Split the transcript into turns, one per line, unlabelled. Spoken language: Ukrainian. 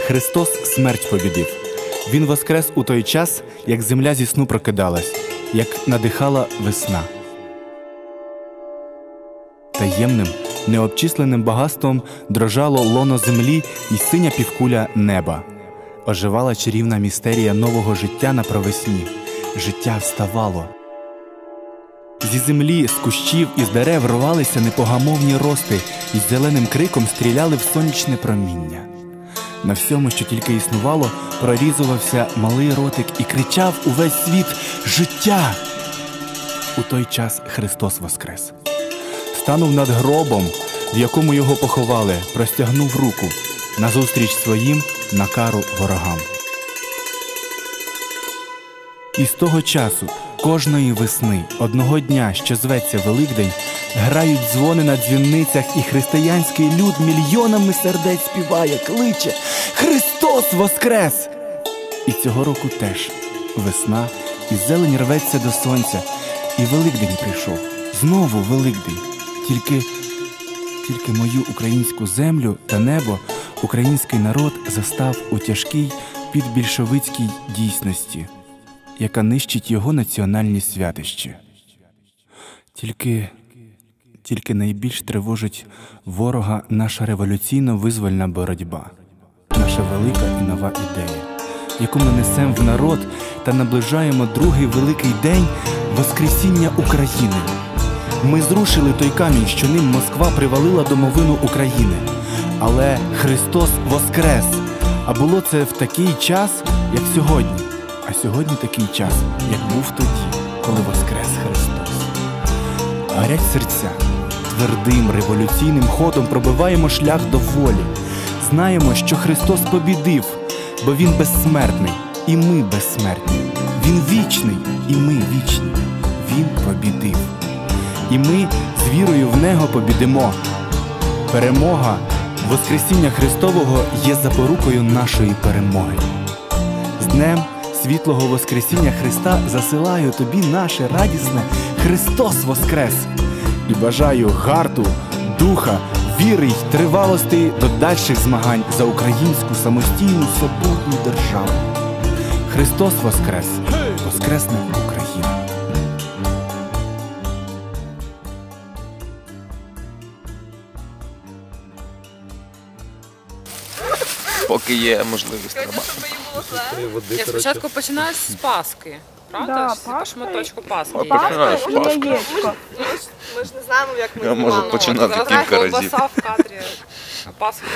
Христос смерть побідив. Він воскрес у той час, як земля зі сну прокидалась, як надихала весна. Таємним, необчисленим багатством дрожало лоно землі і синя півкуля неба. Оживала чарівна містерія нового життя на провесні. Життя вставало. Зі землі, з кущів і з дерев рвалися непогамовні рости і з зеленим криком стріляли в сонячне проміння. На всьому, що тільки існувало, прорізувався малий ротик і кричав увесь світ Життя! У той час Христос воскрес. Станув над гробом, в якому його поховали, простягнув руку назустріч своїм на кару ворогам. І з того часу, кожної весни, одного дня, що зветься Великдень, грають дзвони на дзвінницях, і християнський люд мільйонами сердець співає, кличе Христос Воскрес! І цього року теж весна, і зелень рветься до сонця, і Великдень прийшов. Знову Великдень. Тільки, тільки мою українську землю та небо український народ застав у тяжкій підбільшовицькій дійсності яка нищить його національні святища. Тільки, тільки найбільш тривожить ворога наша революційно-визвольна боротьба, наша велика і нова ідея, яку ми несемо в народ та наближаємо другий великий день Воскресіння України. Ми зрушили той камінь, що ним Москва привалила домовину України. Але Христос Воскрес! А було це в такий час, як сьогодні. Сьогодні такий час, як був тоді, коли Воскрес Христос. Гарять серця, твердим революційним ходом пробиваємо шлях до волі. Знаємо, що Христос побідив, бо Він безсмертний, і ми безсмертні. Він вічний, і ми вічні. Він побідив. І ми з вірою в Него побідимо. Перемога Воскресіння Христового є запорукою нашої перемоги. З днем світлого Воскресіння Христа засилаю тобі наше радісне Христос Воскрес! І бажаю гарту, духа, віри й тривалості до дальших змагань за українську самостійну соборну державу. Христос Воскрес! Воскресне Україна!
Поки є можливість треба.
Я спочатку починаю з Паски, правда?
Да,
ж? По
Паска
шматочку Паски.
Ой, починаєш
і яєчко.
Ми ж, не знаємо, як ми
Я можу
їмо.
починати
Зараз
кілька разів.
колбаса в кадрі. Пасху